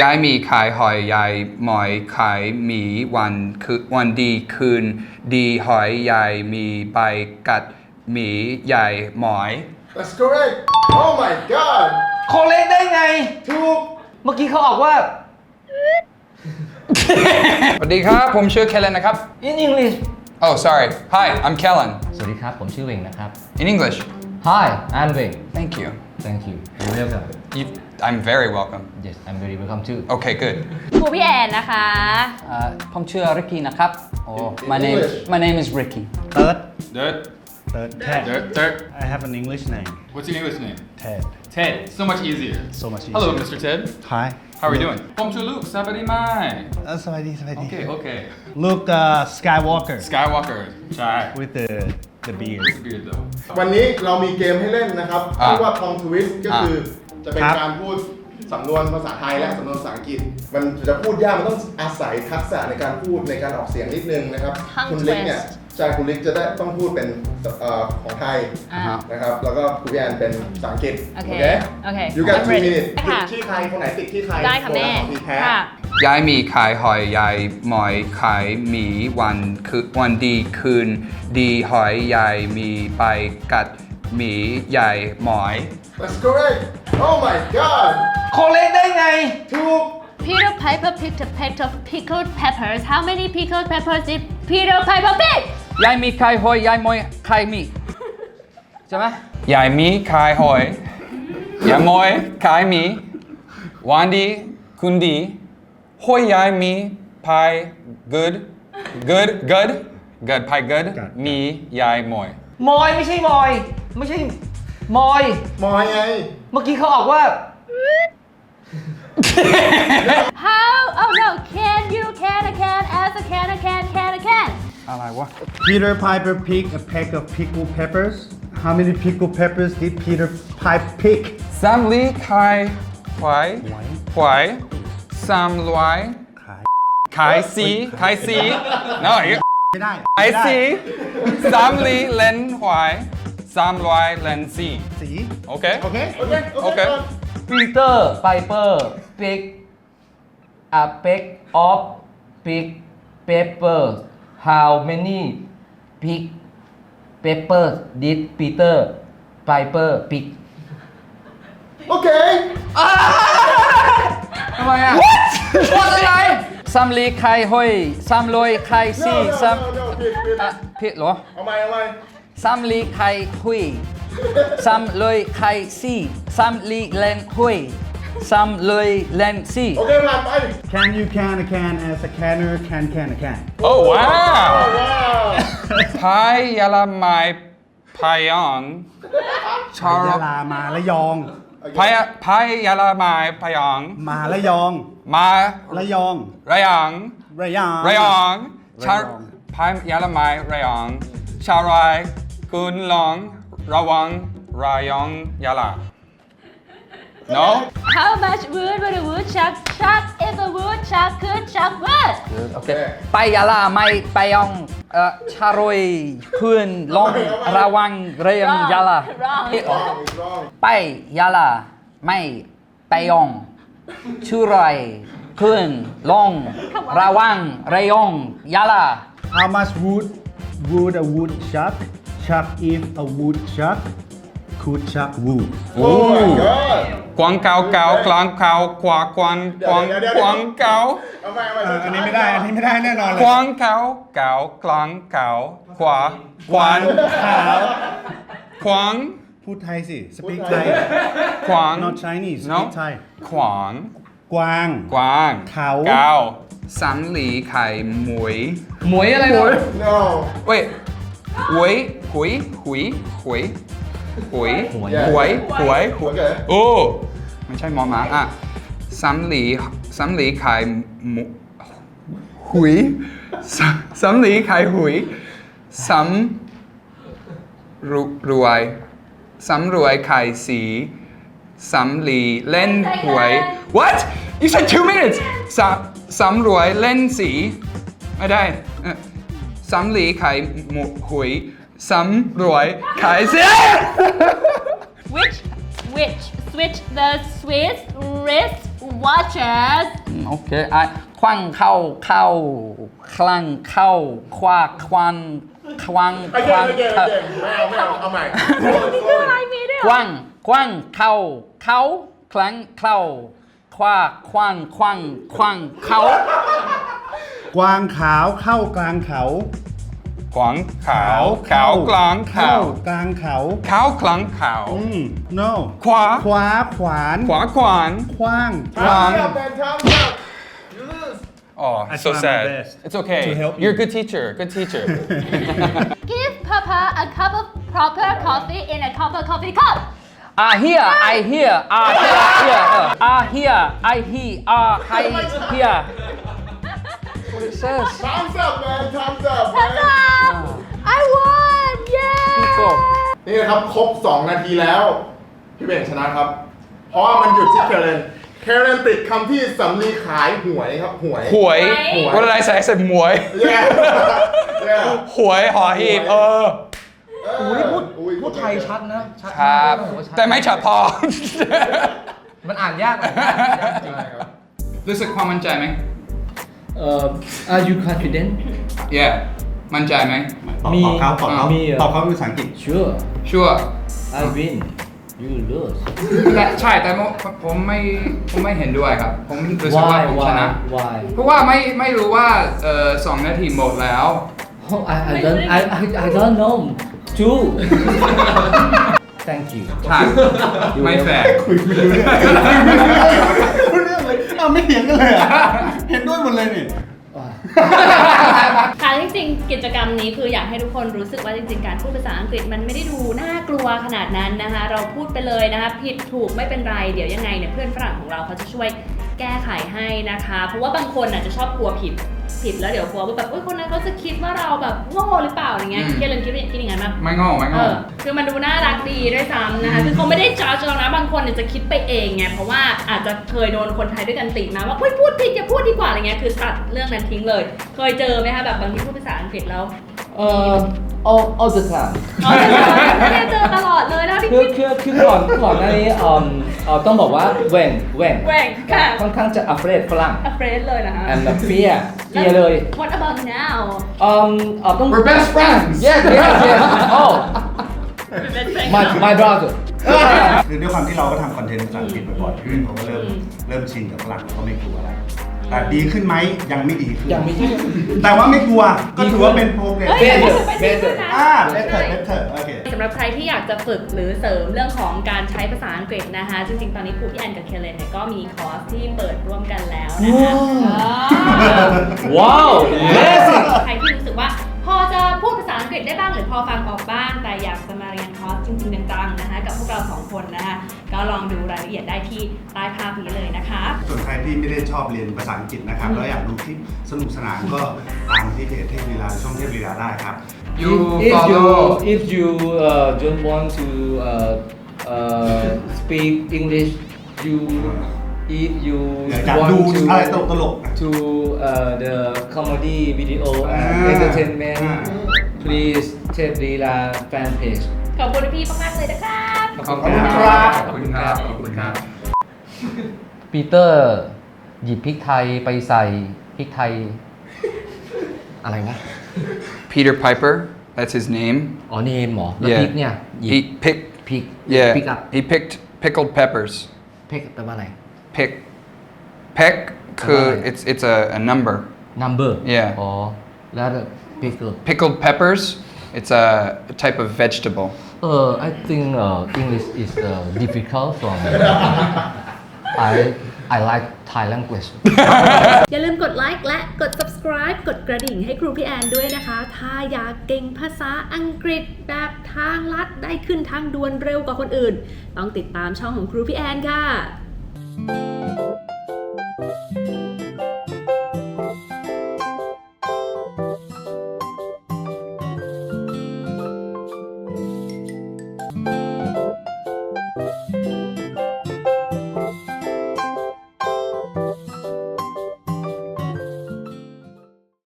ยายมีขายหอยยายหมอยขายหมีวันคือวันดีคืน ดีหอยยายมีใบกัดหมียายหมอย That's correct Oh my god โคเล็กได้ไง ถูก เมื่อกี้เขาออกว่า สวัสดีครับ ผมชื่อเคลเลนนะครับ in English Oh sorry Hi I'm Kellen สวัสดีครับ ผมชื่อเวงนะครับ in English Hi I'm Wing Thank you Thank you You're welcome you I'm very welcome Yes I'm very welcome too Okay good ครูพี่แอนนะคะ อ่าผมชื่อริกกี้นะครับโอ้ my name English my name is Ricky Third, Dirt. third, Ted. Dirt. Dirt. I have an English name, What's your English name? Ted. Ted. So much easier. So much easier. Hello, Mr. Ted. Hi. How are we doing? Home to Luke. Somebody mine. เออสวัสดีสวัสดี Okay, okay. Look, uh, Skywalker Skywalker. Shy. with the the beard. With the beard though. วันนี้เรามีเกมให้เล่นนะครับ อ่ะ ชื่อว่า Tom Twist ก็ อ่ะ คือ จะเป็นครับ การพูดสำนวนภาษาไทยและสำนวนภาษาอังกฤษ มันจะพูดยากมันต้องอาศัยทักษะในการพูดในการออกเสียงนิดนึงนะครับ Tongue คุณลิกเนี่ย twist ใช่คุณลิกจะได้ต้องพูดเป็นเอ่อของไทยอ่า นะครับ แล้วก็คุณพี่แอนเป็นภาษาอังกฤษ โอเค โอเคโอเค You got I'm two ready minutes ติดค่ะ ที่ใครคนไหนติดที่ใครได้ค่ะแม่ โดนของทีแพ้ ค่ะ ยายมีขายหอยยายหมอยขายหมีวันคือวันดีคืน ดีหอยยายมีใบกัดหมียายหมอย That's correct Oh my god โคเล็กได้ไงถูก Peter Piper picked a peck of pickled peppers How many pickled peppers did Peter Piper pick ยายมีใครหอยยายมอยใครมีใช่ไหมยายมีขายหอยยายหมอยขายหมีวันดีคืนดีหอยยายมีพาย good good good good พาย good มียายหมอย มอยไม่ใช่มอย ไม่ใช่ มอย มอยไง เมื่อกี้เขาออกว่า How oh no can you can I can as a can I can can I can อะไรวะ Peter Piper picked a pack of pickled peppers How many pickled peppers did Peter Piper pick สามลีไข่ไข่ไข่สามลอยขายขายสีขายสีน้อยไม่ได้ขายสีสามลีเล่นไข่ สามร้อย l a n c y สี โอเค โอเค โอเค โอเค ปีเตอร์ไพเปอร์ปิกอาเป็กออฟปิกเปเปอร์ how many pig papers did Peter Piper pick โอเค ทำไมอะ What อะไรสามลีใครห้อยซัมลอยใคร No, ซี่ no, ซัมผิดอะผิดเหรอทำไม่เอาม สามลีใครหุยสามลอยใครสี่สามลีเลนหุยสามลอยเลนสี่โอเคผ่านไป Can you can a can as a canner can can a can? โอ้ว้าวว้าวพายยาลาไมพายองชาร์ยาลามาละยอง พายพายยาลาไมพายอง มาละยองมาละยองระยองระยองระยองชาระยองพายยาลาไมระยองชาวไร กุนลองระวังระยองยาลา no How much wood would a woodchuck chuck if a woodchuck could chuck wood โอเคไปยาลาไม่ไปยองเอ่อชารวยคืนลงระวังเรียงยาลา Wrong เอ๊ะ wrong is wrong ไปยาลาไม่ไปยองชูไรคืนลงระวังเรียงยาลา How much wood would a woodchuck chuck if a woodchuck could chuck wood? Oh my god กวางเกาเกากลางเกากวากวางกวางเดี๋ยวเดี๋ยวกเดี๋ยววางเกาเอาใหม่เอาใหม่เอออันนี้ไม่ได้ อันนี้ไม่ได้แน่นอนเลยกวางเกาเกากลางเกาขวากวางขาวขวางพูดไทยสิ speak Thai ขวาง not Chinese No speak Thai ขวางกวาง กวางเขา เกาสำลีไข่หมวย หมวยอะไรเนาะ no เว้ย หวยหุยหุยหุยหุยหวยหวยหวยหวยโอเคโอ้ไม่ใช่หมอหมาอะสำลีสำลีไข่หมูหุยสสำลีไข่หุยสำรุรวยสำรวยไข่สีสำลีเล่นหวย what you said two minutes สสำรวยเล่นสีไม่ได้เอ่อ สำลีไข่หมูหุยสำรวยไข่สี Which which switch the Swiss wrist watches อืมโอเคอะคว้างเข้าเข้าคลั่งเข้า คว้าควันควังไอ้คเก่วังงไอ้เก่งไอ้เก่งไม่เอาไม่เอาเอาใหม่นี่คืออะไรมีด้วยคว้างคว้างเข้าเขาคลังเข้า คว้าคว้างคว้างคว้างเขา กวางขาวเข้ากลางเขาขวางขาวขาวกลางขาวกลางเขาขาวกลางขาว อืม no ขวา ขวาขวานขวาขวานขว้างขวางทำแมนทำครับ Oh, I so tried my sad. best It's okay. to help You're a you. good teacher. Good teacher. give Papa a cup of proper coffee in a proper coffee cup อ่า here I hear อ่า here here เอออ่า here I hear อ่า I hear what it says Thumbs up man Thumbs up Thumbs up I won yeah People นี่นะครับ ครบ 2 นาทีแล้ว พี่เบ่งชนะครับ เพราะว่ามันหยุดที่เคเรนเคเรนติดคำที่สำลีขายหวยครับ หวย หวย หวย What did I say? I said หมวย แย่แย่หวยหอหีบเออโอ้โอ้ยพูดพูดไทยชัดนะชัดครับโอ้โหชัดแต่ไม่ชัดพอ มันอ่านยากอ่านยากจริง ใช่ครับ รู้สึกความมั่นใจไหม uh, Are you confident Yeah มั่นใจไหม ตอบมีตอบเขาตอบเขามีเหรอ ตอบเขาเป็นภาษาอังกฤษ Sure ชัวร์ I win you lose แต่ใช่แต่ผมผมไม่ผมไม่เห็นด้วยครับ ผมรู้สึกว่า Why ผมช why นะ why เพราะว่าไม่ไม่รู้ว่าเออสองนาทีหมดแล้ว Oh, I, I don't I, I, I don't know two Thank you ใช่ ไม่แฟร์ คุยไม่รู้เรื่องคุยไม่รู้เรื่องเลยอ้าวไม่เถียงกันเลยเหรอะ เห็นด้วยหมดเลยนี่ ค่ะจริงๆ กิจกรรมนี้คืออยากให้ทุกคนรู้สึกว่าจริงๆ การพูดภาษาอังกฤษมันไม่ได้ดูน่ากลัวขนาดนั้นนะคะ เราพูดไปเลยนะคะผิดถูกไม่เป็นไรเดี๋ยวยังไงเนี่ยเพื่อนฝรั่งของเราเขาจะช่วยแก้ไขให้นะคะ เพราะว่าบางคนอาจจะชอบกลัวผิด ผิดแล้วเดี๋ยวกลัวว่าแบบเอ้ยคนนั้นเขาจะคิดว่าเราแบบโง่หรือเปล่าอย่างเงี้ยอืมเคเลนคิดคิดอย่างนั้นมั้ยไม่โง่ไม่เอโง่ อคือมันดูน่ารักดีด้วยซ้ำนะคะคือเขาไม่ได้จ้าจเรานะบางคนเนี่ยจะคิดไปเองไงเพราะว่าอาจจะเคยโดนคนไทยด้วยกันติมาว่าเฮ้ยพูดผิดอย่าพูดดีกว่าอะไรเงี้ยคือตัดเรื่องนั้นทิ้งเลย เคยเจอไหมคะแบบบางทีพูดภาษาอังกฤษแล้ว uh, all all the time อ๋อไม่ได้เจอตลอดเลยนะที่คือคือคือก่อนก่อนหน้านี้เอ่อเอ่อต้องบอกว่าแหว่งแหว่งแหว่งค่ะค่อนข้างจะ afraid ฝรั่ง afraid เลยนะคะ and fear fear เลย What about now เอ่อเอ่อต้อง We're best friends yes yes yes oh my my brother คือด้วยความที่เราก็ทำคอนเทนต์ภาษาอังกฤษบ่อยๆคือเขาก็เริ่มอืมเริ่มชินกับฝรั่งแล้วก็ไม่กลัวแล้ว แต่ดีขึ้นไหมยังไม่ดีขึ้นยังไม่ดีแต่ว่าไม่กลัวก็ถือว่าเป็นโปรเกรสเฮ้ย better ไปดีขึ้นนะอ่าเบสเตอร์เบสเตอร์โอเค สำหรับใครที่อยากจะฝึกหรือเสริมเรื่องของการใช้ภาษาอังกฤษนะคะ จริงๆ ตอนนี้ครูพี่แอนกับเคเลนเนี่ยก็มีคอร์สที่เปิดร่วมกันแล้วนะคะอ่าว้าว amazing ใครที่รู้ ดภาษาอังกฤษได้บ้างหรือพอฟังออกบ้าง แต่อยากจะมาเรียนคอร์สจริงๆจังๆนะคะกับพวกเราสองคนนะคะก็ลองดูรายละเอียดได้ที่ใต้ภาพนี้เลยนะคะ ส่วนใครที่ไม่ได้ชอบเรียนภาษาอังกฤษนะครับแล้วอยากดูคลิปสนุกสนานก็ตามที่เพจเทพลีลาช่องเทพลีลาได้ครับ You if you follow if you uh, don't want to uh, uh, speak English you if you อยาก want ดู to อะไรตลกตลกๆ to uh, the comedy video อ่า and entertainment อ่า please เทพลีลา fan page ขอบคุณพี่มากๆเลยนะครับ ขอบคุณครับ ขอบคุณครับ ขอบคุณครับ ปีเตอร์ หยิบพริกไทยไปใส่พริกไทย อะไรนะ Peter Piper that's his name อ๋อเนมหรอแล้ว yeah พริกเนี่ยหยิ he บ picked พริก yeah พริกอัพ he picked pickled peppers พริกแปลว่าอะไร pick peck คืออะไร it's it's a, a number number Yeah อ๋อแล้ว พริก pickled peppers it's a, a type of vegetable เออ I think uh, English is uh, difficult for me I I like Thai language อย่าลืมกดไลค์และกด subscribe กดกระดิ่งให้ครูพี่แอนด้วยนะคะ ถ้าอยากเก่งภาษาอังกฤษแบบทางลัดได้ขึ้นทางด่วนเร็วกว่าคนอื่น ต้องติดตามช่องของครูพี่แอนค่ะ